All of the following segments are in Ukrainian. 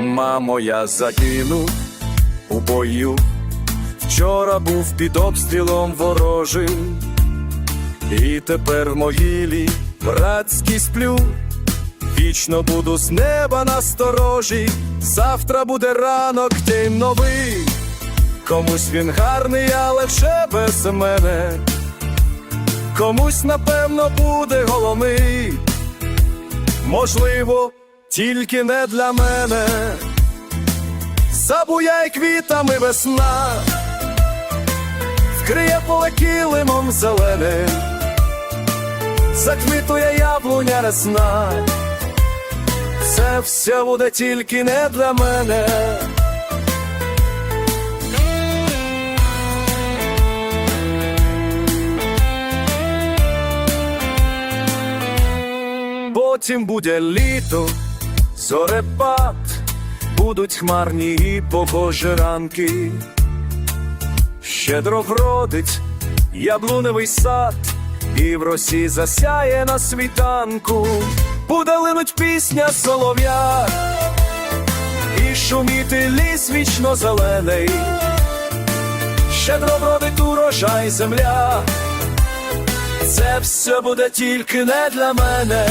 моя загину у бою. Вчора був під обстрілом ворожим, і тепер в могилі братській сплю. Вічно буду з неба насторожі, завтра буде ранок, день новий. Комусь він гарний, але вже без мене. Комусь, напевно, буде головний. Можливо, тільки не для мене. Забуяй квітами весна, вкриє поле килимом зеленим, заквітує яблуня ресна. Це все буде тільки не для мене. Потім буде літо, зорепад, будуть хмарні і погожі ранки. Щедро вродить яблуневий сад, і в росі засяє на світанку, буде линуть пісня солов'я, і шуміти ліс вічно зелений, щедро вродить урожай земля. Це все буде тільки не для мене.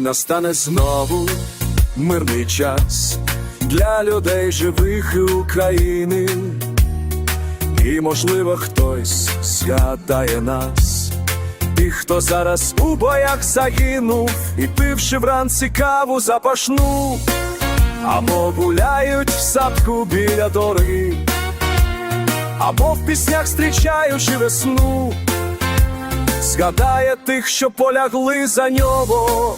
І настане знову мирний час для людей живих і України. І, можливо, хтось згадає нас, тих, хто зараз у боях загинув, і пивши вранці каву запашну, або гуляють в садку біля дороги, або в піснях зустрічаючи весну, згадає тих, що полягли за нього.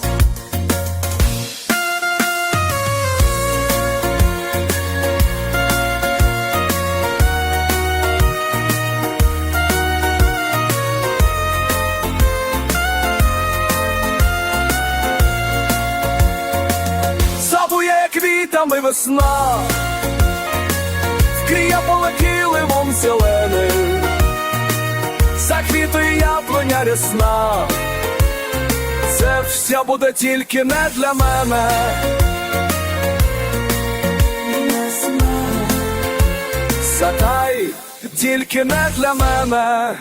Квітами весна, вкриє поле килимом зеленим, заквітує яблуня рясна, це все буде тільки не для мене. Затай тільки не для мене.